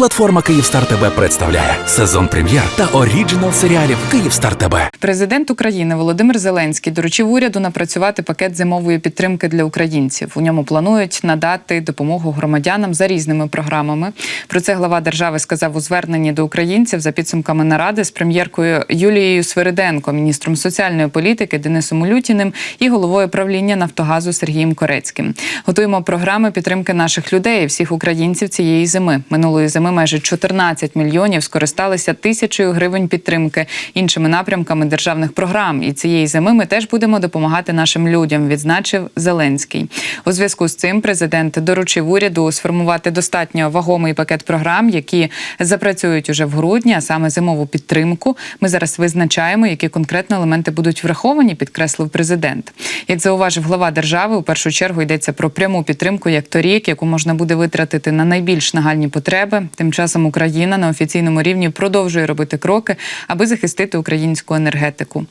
Платформа Київстар ТБ представляє сезон прем'єр та оріджинал серіалів Київстар ТБ. Президент України Володимир Зеленський доручив уряду напрацювати пакет зимової підтримки для українців. У ньому планують надати допомогу громадянам за різними програмами. Про це глава держави сказав у зверненні до українців за підсумками наради з прем'єркою Юлією Свириденко, міністром соціальної політики Денисом Улютіним і головою правління Нафтогазу Сергієм Корецьким. Готуємо програми підтримки наших людей, всіх українців цієї зими. Минулої зими майже 14 мільйонів скористалися тисячою гривень підтримки іншими напрямками державних програм. І цієї зими ми теж будемо допомагати нашим людям. Відзначив Зеленський. У зв'язку з цим президент доручив уряду сформувати достатньо вагомий пакет програм, які запрацюють уже в грудні, а саме зимову підтримку. Ми зараз визначаємо, які конкретно елементи будуть враховані, підкреслив президент. Як зауважив глава держави, у першу чергу йдеться про пряму підтримку, як торік, яку можна буде витратити на найбільш нагальні потреби. Тим часом Україна на офіційному рівні продовжує робити кроки, аби захистити українську енергетику.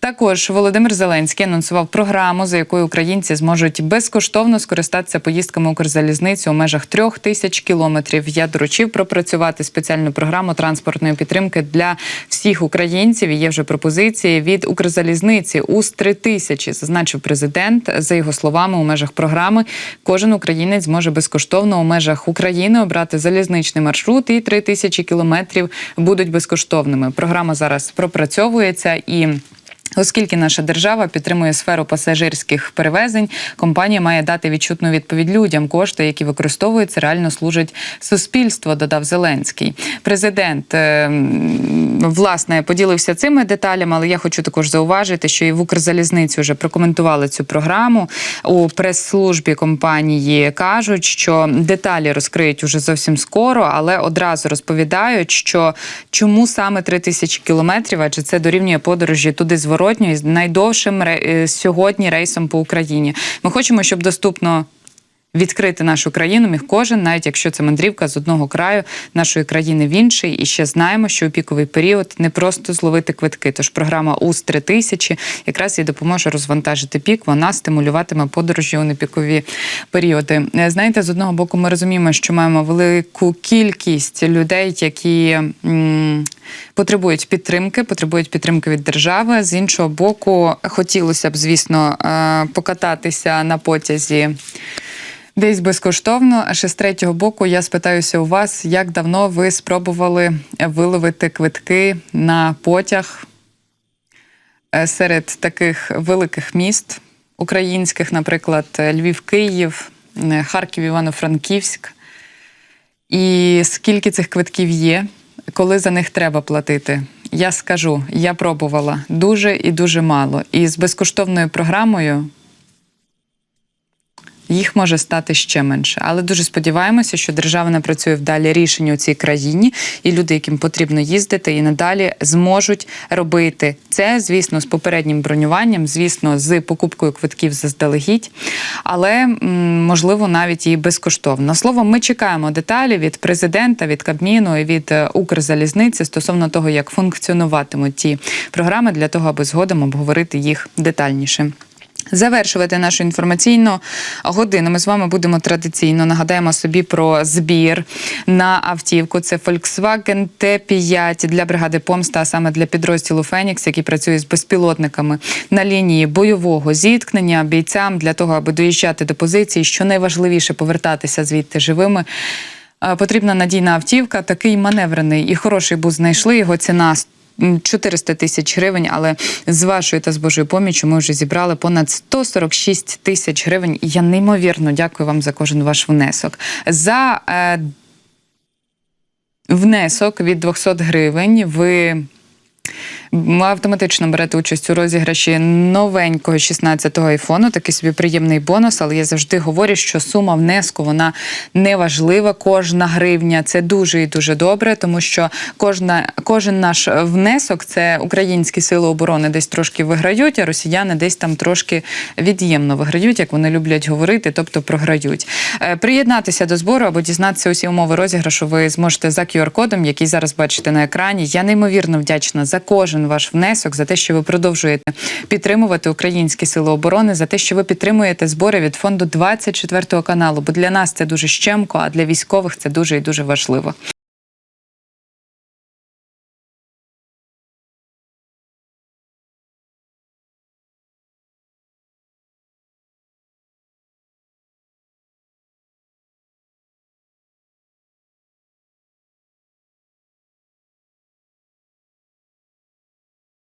Також Володимир Зеленський анонсував програму, за якою українці зможуть безкоштовно скористатися поїздками Укрзалізниці у межах трьох тисяч кілометрів. Я доручив пропрацювати спеціальну програму транспортної підтримки для всіх українців. Є вже пропозиції від Укрзалізниці УС 3000 зазначив президент. За його словами, у межах програми кожен українець зможе безкоштовно у межах України обрати залізничний маршрут, і 3 тисячі кілометрів будуть безкоштовними. Програма зараз пропрацьовується і. Оскільки наша держава підтримує сферу пасажирських перевезень, компанія має дати відчутну відповідь людям. Кошти, які використовуються, реально служать суспільству. Додав Зеленський. Президент е, власне поділився цими деталями, але я хочу також зауважити, що і в Укрзалізниці вже прокоментували цю програму у прес-службі компанії. кажуть, що деталі розкриють уже зовсім скоро, але одразу розповідають, що чому саме 3 тисячі кілометрів, адже це дорівнює подорожі туди зворотньо і з найдовшим е, сьогодні рейсом по Україні. Ми хочемо, щоб доступно. Відкрити нашу країну міг кожен, навіть якщо це мандрівка з одного краю нашої країни в інший. І ще знаємо, що у піковий період не просто зловити квитки. Тож програма УС 3000 якраз і допоможе розвантажити пік. Вона стимулюватиме подорожі у непікові періоди. Е, Знаєте, з одного боку, ми розуміємо, що маємо велику кількість людей, які потребують підтримки, потребують підтримки від держави. З іншого боку, хотілося б, звісно, е, покататися на потязі. Десь безкоштовно. А ще з третього боку я спитаюся у вас, як давно ви спробували виловити квитки на потяг е, серед таких великих міст українських, наприклад, Львів, Київ, Харків, Івано-Франківськ. І скільки цих квитків є, коли за них треба платити? Я скажу, я пробувала дуже і дуже мало. І з безкоштовною програмою їх може стати ще менше. Але дуже сподіваємося, що держава напрацює вдалі рішення у цій країні, і люди, яким потрібно їздити, і надалі зможуть робити це, звісно, з попереднім бронюванням, звісно, з покупкою квитків заздалегідь, але можливо навіть і безкоштовно. Словом, ми чекаємо деталі від президента, від Кабміну і від е, Укрзалізниці стосовно того, як функціонуватимуть ті програми для того, аби згодом обговорити їх детальніше. Завершувати нашу інформаційну годину. Ми з вами будемо традиційно нагадаємо собі про збір на автівку. Це Volkswagen T5 для бригади Помста, а саме для підрозділу Фенікс, який працює з безпілотниками на лінії бойового зіткнення бійцям для того, аби доїжджати до позиції. Що найважливіше повертатися звідти живими. Е, Потрібна надійна автівка. Такий маневрений і хороший буз знайшли. Його ціна 400 тисяч гривень, але з вашою та з Божою поміччю ми вже зібрали понад 146 тисяч гривень. І я неймовірно дякую вам за кожен ваш внесок. За е, внесок від 200 гривень ви автоматично берете участь у розіграші новенького 16-го айфону. Такий собі приємний бонус, але я завжди говорю, що сума внеску вона не важлива. Кожна гривня це дуже і дуже добре, тому що кожна, кожен наш внесок це українські сили оборони десь трошки виграють, а росіяни десь там трошки від'ємно виграють, як вони люблять говорити, тобто програють. Е, Приєднатися до збору або дізнатися усі умови розіграшу ви зможете за QR-кодом, який зараз бачите на екрані. Я неймовірно вдячна за кожен ваш внесок, за те, що ви продовжуєте підтримувати українські сили оборони, за те, що ви підтримуєте збори від фонду 24 каналу. Бо для нас це дуже щемко, а для військових це дуже і дуже важливо.